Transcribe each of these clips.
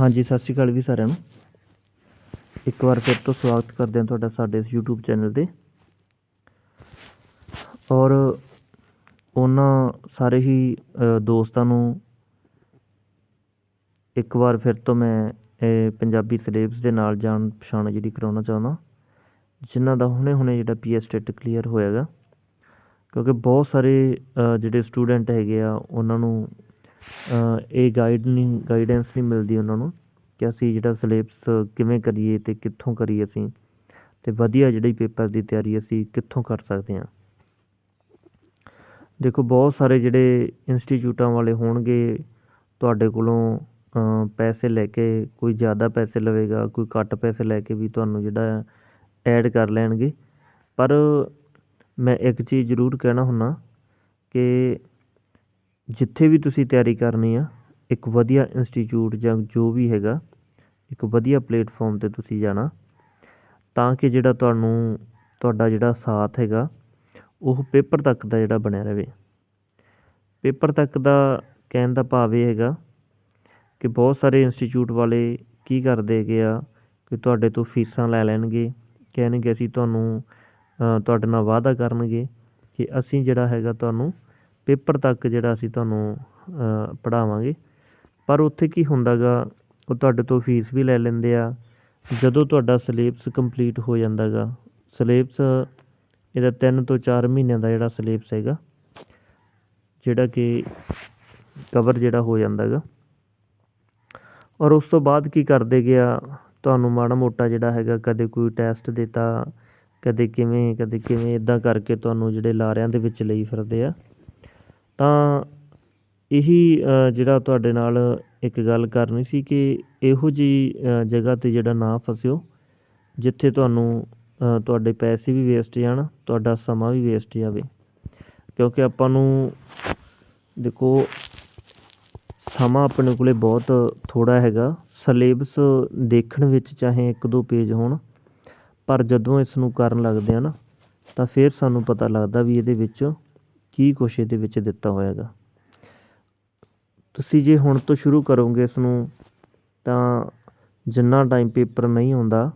ਹਾਂਜੀ, ਸਤਿ ਸ਼੍ਰੀ ਅਕਾਲ ਵੀ ਸਾਰਿਆਂ ਨੂੰ। ਇੱਕ ਵਾਰ ਫਿਰ ਤੋਂ ਸਵਾਗਤ ਕਰਦੇ ਹਾਂ ਤੁਹਾਡਾ ਸਾਡੇ ਇਸ YouTube ਚੈਨਲ ਤੇ। ਔਰ ਉਹਨਾਂ ਸਾਰੇ ਹੀ ਦੋਸਤਾਂ ਨੂੰ ਇੱਕ ਵਾਰ ਫਿਰ ਤੋਂ ਮੈਂ ਪੰਜਾਬੀ ਸਿਲੇਬਸ ਦੇ ਨਾਲ ਜਾਣ ਪਛਾਣ ਜਿਹੜੀ ਕਰਾਉਣਾ ਚਾਹੁੰਦਾ, ਜਿਨ੍ਹਾਂ ਦਾ ਹੁਣੇ ਹੁਣੇ ਜਿਹੜਾ ਪੀਐਸ ਟੈਟ ਕਲੀਅਰ ਹੋਇਆਗਾ। ਕਿਉਂਕਿ ਬਹੁਤ ਸਾਰੇ ਜਿਹੜੇ ਸਟੂਡੈਂਟ ਹੈਗੇ ਆ, ਉਹਨਾਂ ਨੂੰ ਇਹ ਗਾਈਡ ਨਹੀਂ ਗਾਈਡੈਂਸ ਨਹੀਂ ਮਿਲਦੀ ਉਹਨਾਂ ਨੂੰ ਕਿ ਅਸੀਂ ਜਿਹੜਾ ਸਿਲੇਬਸ ਕਿਵੇਂ ਕਰੀਏ ਅਤੇ ਕਿੱਥੋਂ ਕਰੀਏ ਅਸੀਂ ਅਤੇ ਵਧੀਆ ਜਿਹੜੀ ਪੇਪਰ ਦੀ ਤਿਆਰੀ ਅਸੀਂ ਕਿੱਥੋਂ ਕਰ ਸਕਦੇ ਹਾਂ। ਦੇਖੋ, ਬਹੁਤ ਸਾਰੇ ਜਿਹੜੇ ਇੰਸਟੀਚਿਊਟਾਂ ਵਾਲੇ ਹੋਣਗੇ, ਤੁਹਾਡੇ ਕੋਲੋਂ ਪੈਸੇ ਲੈ ਕੇ ਕੋਈ ਜ਼ਿਆਦਾ ਪੈਸੇ ਲਵੇਗਾ, ਕੋਈ ਘੱਟ ਪੈਸੇ ਲੈ ਕੇ ਵੀ ਤੁਹਾਨੂੰ ਜਿਹੜਾ ਐਡ ਕਰ ਲੈਣਗੇ। ਪਰ ਮੈਂ ਇੱਕ ਚੀਜ਼ ਜ਼ਰੂਰ ਕਹਿਣਾ ਹੁੰਨਾ ਕਿ ਜਿੱਥੇ ਵੀ ਤੁਸੀਂ ਤਿਆਰੀ ਕਰਨੀ ਆ, ਇੱਕ ਵਧੀਆ ਇੰਸਟੀਚਿਊਟ ਜਾਂ ਜੋ ਵੀ ਹੈਗਾ, ਇੱਕ ਵਧੀਆ ਪਲੇਟਫਾਰਮ 'ਤੇ ਤੁਸੀਂ ਜਾਣਾ, ਤਾਂ ਕਿ ਜਿਹੜਾ ਤੁਹਾਨੂੰ, ਤੁਹਾਡਾ ਜਿਹੜਾ ਸਾਥ ਹੈਗਾ, ਉਹ ਪੇਪਰ ਤੱਕ ਦਾ ਜਿਹੜਾ ਬਣਿਆ ਰਹੇ ਪੇਪਰ ਤੱਕ ਦਾ ਕਹਿਣ ਦਾ ਭਾਵ ਇਹ ਹੈਗਾ ਕਿ ਬਹੁਤ ਸਾਰੇ ਇੰਸਟੀਚਿਊਟ ਵਾਲੇ ਕੀ ਕਰਦੇ ਹੈਗੇ ਆ, ਕਿ ਤੁਹਾਡੇ ਤੋਂ ਫੀਸਾਂ ਲੈ ਲੈਣਗੇ, ਕਹਿਣਗੇ ਅਸੀਂ ਤੁਹਾਨੂੰ ਤੁਹਾਡੇ ਨਾਲ ਵਾਅਦਾ ਕਰਨਗੇ ਕਿ ਅਸੀਂ ਜਿਹੜਾ ਹੈਗਾ ਤੁਹਾਨੂੰ ਪੇਪਰ ਤੱਕ ਜਿਹੜਾ ਅਸੀਂ ਤੁਹਾਨੂੰ ਪੜ੍ਹਾਵਾਂਗੇ। ਪਰ ਉੱਥੇ ਕੀ ਹੁੰਦਾ ਗਾ ਉਹ ਤੁਹਾਡੇ ਤੋਂ ਫੀਸ ਵੀ ਲੈ ਲੈਂਦੇ ਆ। ਜਦੋਂ ਤੁਹਾਡਾ ਸਿਲੇਬਸ ਕੰਪਲੀਟ ਹੋ ਜਾਂਦਾ ਗਾ ਸਿਲੇਬਸ ਇਹਦਾ ਤਿੰਨ ਤੋਂ ਚਾਰ ਮਹੀਨਿਆਂ ਦਾ ਜਿਹੜਾ ਸਿਲੇਬਸ ਹੈਗਾ, ਜਿਹੜਾ ਕਿ ਕਵਰ ਜਿਹੜਾ ਹੋ ਜਾਂਦਾ ਗਾ ਔਰ ਉਸ ਤੋਂ ਬਾਅਦ ਕੀ ਕਰਦੇ ਗਿਆ ਤੁਹਾਨੂੰ ਮਾੜਾ ਮੋਟਾ ਜਿਹੜਾ ਹੈਗਾ, ਕਦੇ ਕੋਈ ਟੈਸਟ ਦਿੱਤਾ, ਕਦੇ ਕਿਵੇਂ ਕਦੇ ਕਿਵੇਂ ਇਦਾਂ ਕਰਕੇ ਤੁਹਾਨੂੰ ਜਿਹੜੇ ਲਾਰਿਆਂ ਦੇ ਵਿੱਚ ਲਈ ਫਿਰਦੇ ਆ। ਤਾਂ ਇਹੀ ਜਿਹੜਾ ਤੁਹਾਡੇ ਨਾਲ ਇੱਕ ਗੱਲ ਕਰਨੀ ਸੀ ਕਿ ਇਹੋ ਜਿਹੀ ਜਗ੍ਹਾ ਤੇ ਜਿਹੜਾ ਨਾ ਫਸਿਓ, ਜਿੱਥੇ ਤੁਹਾਨੂੰ ਤੁਹਾਡੇ ਪੈਸੇ ਵੀ ਵੇਸਟ ਜਾਣ, ਤੁਹਾਡਾ ਸਮਾਂ ਵੀ ਵੇਸਟ ਜਾਵੇ। ਕਿਉਂਕਿ ਆਪਾਂ ਨੂੰ, ਦੇਖੋ, ਸਮਾਂ ਆਪਣੇ ਕੋਲ ਬਹੁਤ ਥੋੜ੍ਹਾ ਹੈਗਾ। ਸਿਲੇਬਸ ਦੇਖਣ ਵਿੱਚ ਚਾਹੇ ਇੱਕ ਦੋ ਪੇਜ ਹੋਣ, ਪਰ ਜਦੋਂ ਇਸ ਨੂੰ ਕਰਨ ਲੱਗਦੇ ਆ ਨਾ, ਤਾਂ ਫਿਰ ਸਾਨੂੰ ਪਤਾ ਲੱਗਦਾ ਵੀ ਇਹਦੇ ਵਿੱਚ ਕੀ ਕੁਛ ਇਹਦੇ ਵਿੱਚ ਦਿੱਤਾ ਹੋਇਆਗਾ। ਤੁਸੀਂ ਜੇ ਹੁਣ ਤੋਂ ਸ਼ੁਰੂ ਕਰੋਗੇ ਇਸ ਨੂੰ ਤਾਂ ਜਿੰਨਾ ਟਾਈਮ ਪੇਪਰ ਨਹੀਂ ਆਉਂਦਾ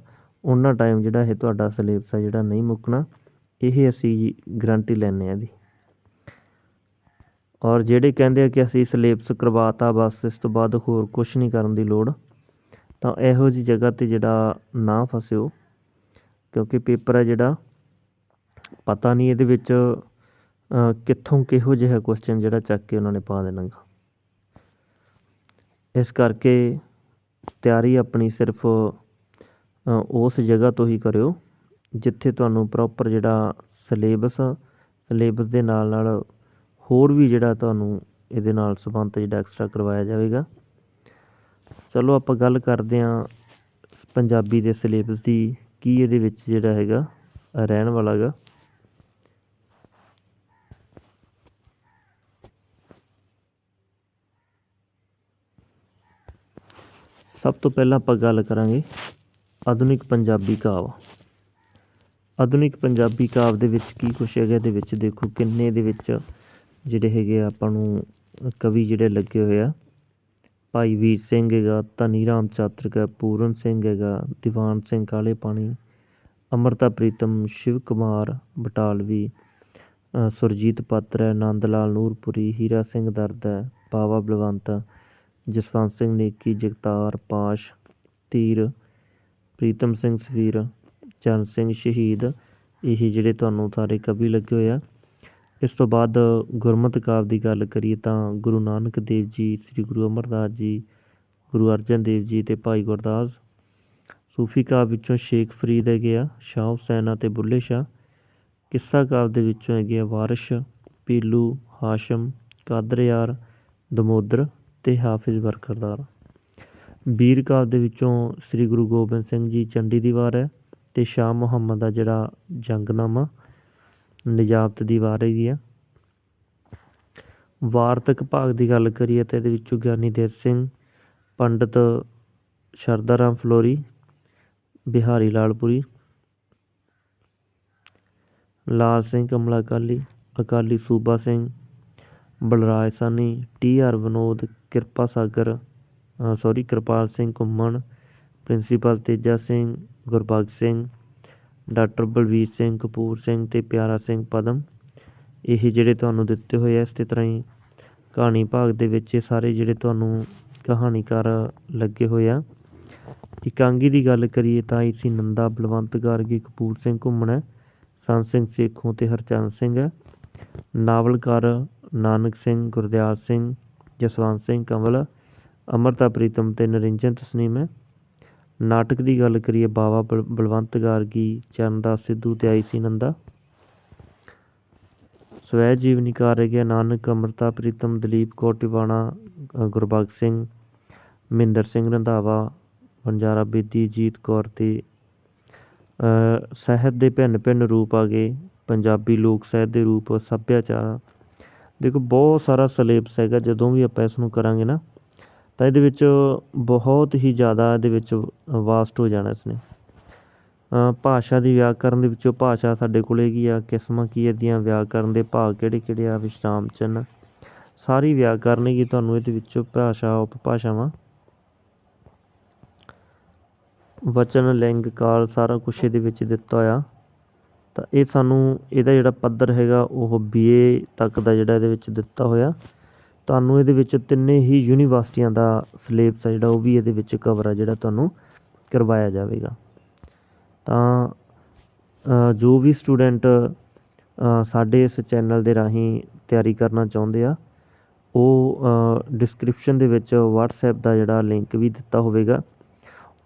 ਉਹਨਾਂ ਟਾਈਮ ਜਿਹੜਾ ਇਹ ਤੁਹਾਡਾ ਸਿਲੇਬਸ ਆ ਜਿਹੜਾ ਨਹੀਂ ਮੁੱਕਣਾ, ਇਹ ਅਸੀਂ ਗਰੰਟੀ ਲੈਂਦੇ ਹਾਂ ਇਹਦੀ ਔਰ ਜਿਹੜੇ ਕਹਿੰਦੇ ਆ ਕਿ ਅਸੀਂ ਸਿਲੇਬਸ ਕਰਵਾਤਾ, ਬਸ ਇਸ ਤੋਂ ਬਾਅਦ ਹੋਰ ਕੁਝ ਨਹੀਂ ਕਰਨ ਦੀ ਲੋੜ, ਤਾਂ ਇਹੋ ਜੀ ਜਗ੍ਹਾ ਤੇ ਜਿਹੜਾ ਨਾ ਫਸਿਓ, ਕਿਉਂਕਿ ਪੇਪਰ ਹੈ ਜਿਹੜਾ, ਪਤਾ ਨਹੀਂ ਇਹਦੇ ਵਿੱਚ ਕਿੱਥੋਂ ਕਿਹੋ ਜਿਹਾ ਕੁਸ਼ਚਨ ਜਿਹੜਾ ਚੱਕ ਕੇ ਉਹਨਾਂ ਨੇ ਪਾ ਦੇਣਾ ਗਾ। ਇਸ ਕਰਕੇ ਤਿਆਰੀ ਆਪਣੀ ਸਿਰਫ ਉਸ ਜਗ੍ਹਾ ਤੋਂ ਹੀ ਕਰਿਓ, ਜਿੱਥੇ ਤੁਹਾਨੂੰ ਪ੍ਰੋਪਰ ਜਿਹੜਾ ਸਿਲੇਬਸ ਸਿਲੇਬਸ ਦੇ ਨਾਲ ਨਾਲ ਹੋਰ ਵੀ ਜਿਹੜਾ ਤੁਹਾਨੂੰ ਇਹਦੇ ਨਾਲ ਸੰਬੰਧ ਜਿਹੜਾ ਐਕਸਟਰਾ ਕਰਵਾਇਆ ਜਾਵੇਗਾ। ਚਲੋ ਆਪਾਂ ਗੱਲ ਕਰਦੇ ਹਾਂ ਪੰਜਾਬੀ ਦੇ ਸਿਲੇਬਸ ਦੀ, ਕੀ ਇਹਦੇ ਵਿੱਚ ਜਿਹੜਾ ਹੈਗਾ, ਰਹਿਣ ਵਾਲਾ ਹੈਗਾ ਸਭ ਤੋਂ ਪਹਿਲਾਂ ਆਪਾਂ ਗੱਲ ਕਰਾਂਗੇ ਆਧੁਨਿਕ ਪੰਜਾਬੀ ਕਾਵਿ। ਆਧੁਨਿਕ ਪੰਜਾਬੀ ਕਾਵਿ ਦੇ ਵਿੱਚ ਕੀ ਕੁਛ ਹੈਗਾ, ਇਹਦੇ ਵਿੱਚ ਦੇਖੋ ਕਿੰਨੇ ਦੇ ਵਿੱਚ ਜਿਹੜੇ ਹੈਗੇ ਆ ਆਪਾਂ ਨੂੰ ਕਵੀ ਜਿਹੜੇ ਲੱਗੇ ਹੋਏ ਆ। ਭਾਈ ਵੀਰ ਸਿੰਘ ਹੈਗਾ, ਧਨੀ ਰਾਮ ਚਾਤਰਿਕ ਹੈ, ਪੂਰਨ ਸਿੰਘ ਹੈਗਾ, ਦੀਵਾਨ ਸਿੰਘ ਕਾਲੇ ਪਾਣੀ ਅਮਰਤਾ ਪ੍ਰੀਤਮ, ਸ਼ਿਵ ਕੁਮਾਰ ਬਟਾਲਵੀ ਸੁਰਜੀਤ ਪਾਤਰ ਹੈ, ਨੰਦ ਲਾਲ ਨੂਰਪੁਰੀ, ਹੀਰਾ ਸਿੰਘ ਦਰਦ ਹੈ, ਬਾਵਾ ਬਲਵੰਤ ਜਸਵੰਤ ਸਿੰਘ ਨੇਕੀ ਜਗਤਾਰ ਪਾਸ਼ ਤੀਰ ਪ੍ਰੀਤਮ ਸਿੰਘ ਸਵੀਰ, ਚਰਨ ਸਿੰਘ ਸ਼ਹੀਦ, ਇਹ ਜਿਹੜੇ ਤੁਹਾਨੂੰ ਸਾਰੇ ਕਵੀ ਲੱਗੇ ਹੋਏ ਆ। ਇਸ ਤੋਂ ਬਾਅਦ ਗੁਰਮਤਿ ਕਾਵਿ ਦੀ ਗੱਲ ਕਰੀਏ ਤਾਂ ਗੁਰੂ ਨਾਨਕ ਦੇਵ ਜੀ, ਸ੍ਰੀ ਗੁਰੂ ਅਮਰਦਾਸ ਜੀ, ਗੁਰੂ ਅਰਜਨ ਦੇਵ ਜੀ ਤੇ ਭਾਈ ਗੁਰਦਾਸ ਸੂਫੀ ਕਾਵਿ ਵਿੱਚੋਂ ਸ਼ੇਖ ਫਰੀਦ ਹੈਗੇ ਆ, ਸ਼ਾਹ ਹੁਸੈਨ ਅਤੇ ਬੁੱਲੇ ਸ਼ਾਹ। ਕਿੱਸਾ ਕਾਵਿ ਦੇ ਵਿੱਚੋਂ ਹੈਗੇ ਆ ਵਾਰਿਸ਼, ਪੀਲੂ, ਹਾਸ਼ਮ ਕਾਦਰ ਯਾਰ ਦਮੋਦਰ ਅਤੇ ਹਾਫਿਜ਼ ਬਰਖਰਦਾਰ ਬੀਰ ਕਾਵ ਦੇ ਵਿੱਚੋਂ ਸ੍ਰੀ ਗੁਰੂ ਗੋਬਿੰਦ ਸਿੰਘ ਜੀ ਚੰਡੀ ਦੀ ਵਾਰ ਹੈ ਅਤੇ ਸ਼ਾਹ ਮੁਹੰਮਦ ਦਾ ਜਿਹੜਾ ਜੰਗਨਾਮਾ ਨਿਜਾਬਤ ਦੀ ਵਾਰ ਹੈਗੀ ਆ। ਵਾਰਤਕ ਭਾਗ ਦੀ ਗੱਲ ਕਰੀਏ ਤਾਂ ਇਹਦੇ ਵਿੱਚੋਂ ਗਿਆਨੀ ਦੇਵ ਸਿੰਘ, ਪੰਡਤ ਸ਼ਰਦਾ Ram ਫਲੋਰੀ, Bihari ਲਾਲਪੁਰੀ, Lal Singh Kamla Akali Akali Suba Singh Balraj Sahni T R Vinod, Kirpa Sagar sorry Kirpal Singh Ghuman, principal Teja Singh, Gurbakhsh Singh, doctor Balvir Singh, Kapur Singh ਅਤੇ ਪਿਆਰਾ ਸਿੰਘ ਪਦਮ। ਇਹ ਜਿਹੜੇ ਤੁਹਾਨੂੰ ਦਿੱਤੇ ਹੋਏ ਆ ਇਸੇ ਤਰ੍ਹਾਂ ਹੀ ਕਹਾਣੀ ਭਾਗ ਦੇ ਵਿੱਚ ਇਹ ਸਾਰੇ ਜਿਹੜੇ ਤੁਹਾਨੂੰ ਕਹਾਣੀਕਾਰ ਲੱਗੇ ਹੋਏ ਆ। ਇਕਾਂਗੀ ਦੀ ਗੱਲ ਕਰੀਏ ਤਾਂ ਇਸੀ ਨੰਦਾ, ਬਲਵੰਤ ਗਾਰਗੀ, ਕਪੂਰ ਸਿੰਘ ਘੁੰਮਣ ਹੈ ਸੰਤ ਸਿੰਘ ਸੇਖੋਂ ਅਤੇ ਹਰਚੰਦ ਸਿੰਘ। ਹੈ ਨਾਵਲਕਾਰ ਨਾਨਕ ਸਿੰਘ ਗੁਰਦਿਆਲ ਸਿੰਘ ਜਸਵੰਤ ਸਿੰਘ ਕੰਵਲ ਅਮਰਤਾ ਪ੍ਰੀਤਮ ਅਤੇ ਨਰਿੰਜਨ ਤਸਨੀਮ ਹੈ। ਨਾਟਕ ਦੀ ਗੱਲ ਕਰੀਏ ਬਾਵਾ ਬਲ- ਬਲਵੰਤ ਗਾਰਗੀ ਚਰਨਦਾਸ ਸਿੱਧੂ ਅਤੇ ਆਈ ਸੀ ਨੰਦਾ। ਸਵੈ ਜੀਵਨੀਕਾਰ ਹੈਗੇ ਨਾਨਕ ਅਮਰਤਾ ਪ੍ਰੀਤਮ ਦਲੀਪ ਕੌਰ ਟਿਵਾਣਾ ਅ, ਗੁਰਬਖਸ਼ ਸਿੰਘ ਮਹਿੰਦਰ ਸਿੰਘ ਰੰਧਾਵਾ ਵਣਜਾਰਾ ਬੇਦੀ ਜੀਤ ਕੌਰ ਤੇ ਅ, ਸਾਹਿਤ ਦੇ ਭਿੰਨ ਭਿੰਨ ਰੂਪ ਆ ਗਏ। ਪੰਜਾਬੀ ਲੋਕ ਸਾਹਿਤ ਦੇ ਰੂਪ ਸੱਭਿਆਚਾਰ ਦੇਖੋ, ਬਹੁਤ ਸਾਰਾ ਸਿਲੇਬਸ ਹੈਗਾ, ਜਦੋਂ ਵੀ ਆਪਾਂ ਇਸ ਨੂੰ ਕਰਾਂਗੇ ਨਾ, ਤਾਂ ਇਹਦੇ ਵਿੱਚ ਬਹੁਤ ਹੀ ਜ਼ਿਆਦਾ ਇਹਦੇ ਵਿੱਚ ਵਾਸਟ ਹੋ ਜਾਣਾ ਇਸਨੇ। ਭਾਸ਼ਾ ਦੀ ਵਿਆਕਰਨ ਦੇ ਵਿੱਚੋਂ ਭਾਸ਼ਾ ਸਾਡੇ ਕੋਲ ਹੈਗੀ ਆ, ਕਿਸਮਾਂ ਕੀ ਇਹਦੀਆਂ, ਵਿਆਕਰਨ ਦੇ ਭਾਗ ਕਿਹੜੇ ਕਿਹੜੇ ਆ ਵਿਸ਼ਰਾਮ ਚਿੰਨ੍ਹ ਸਾਰੀ ਵਿਆਕਰਨ ਕੀ ਤੁਹਾਨੂੰ ਇਹਦੇ ਵਿੱਚੋਂ ਭਾਸ਼ਾ, ਉਪਭਾਸ਼ਾਵਾਂ, ਵਚਨ, ਲਿੰਗ, ਕਾਲ ਸਾਰਾ ਕੁਝ ਇਹਦੇ ਵਿੱਚ ਦਿੱਤਾ ਹੋਇਆ। ਤਾਂ ਇਹ ਸਾਨੂੰ ਇਹਦਾ ਜਿਹੜਾ ਪੱਧਰ ਹੈਗਾ, ਉਹ ਬੀ ਏ ਤੱਕ ਦਾ ਜਿਹੜਾ ਇਹਦੇ ਵਿੱਚ ਦਿੱਤਾ ਹੋਇਆ। ਤੁਹਾਨੂੰ ਇਹਦੇ ਵਿੱਚ ਤਿੰਨੇ ਹੀ ਯੂਨੀਵਰਸਿਟੀਆਂ ਦਾ ਸਿਲੇਬਸ ਆ ਜਿਹੜਾ, ਉਹ ਵੀ ਇਹਦੇ ਵਿੱਚ ਕਵਰ ਆ ਜਿਹੜਾ ਤੁਹਾਨੂੰ ਕਰਵਾਇਆ ਜਾਵੇਗਾ। ਤਾਂ ਜੋ ਵੀ ਸਟੂਡੈਂਟ ਸਾਡੇ ਇਸ ਚੈਨਲ ਦੇ ਰਾਹੀਂ ਤਿਆਰੀ ਕਰਨਾ ਚਾਹੁੰਦੇ ਆ, ਉਹ ਡਿਸਕ੍ਰਿਪਸ਼ਨ ਦੇ ਵਿੱਚ WhatsApp ਦਾ ਜਿਹੜਾ ਲਿੰਕ ਵੀ ਦਿੱਤਾ ਹੋਵੇਗਾ।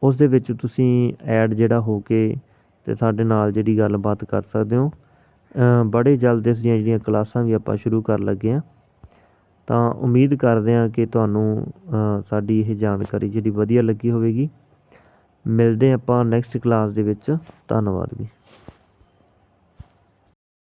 ਉਸ ਦੇ ਵਿੱਚ ਤੁਸੀਂ ਐਡ ਜਿਹੜਾ ਹੋ ਕੇ ਅਤੇ ਸਾਡੇ ਨਾਲ ਜਿਹੜੀ ਗੱਲਬਾਤ ਕਰ ਸਕਦੇ ਹੋ। ਬੜੇ ਜਲਦ ਇਸ ਦੀਆਂ ਜਿਹੜੀਆਂ ਕਲਾਸਾਂ ਵੀ ਆਪਾਂ ਸ਼ੁਰੂ ਕਰਨ ਲੱਗੇ ਹਾਂ। ਤਾਂ ਉਮੀਦ ਕਰਦੇ ਹਾਂ ਕਿ ਤੁਹਾਨੂੰ ਸਾਡੀ ਇਹ ਜਾਣਕਾਰੀ ਜਿਹੜੀ ਵਧੀਆ ਲੱਗੀ ਹੋਵੇਗੀ। ਮਿਲਦੇ ਆਪਾਂ ਨੈਕਸਟ ਕਲਾਸ ਦੇ ਵਿੱਚ। ਧੰਨਵਾਦ ਜੀ।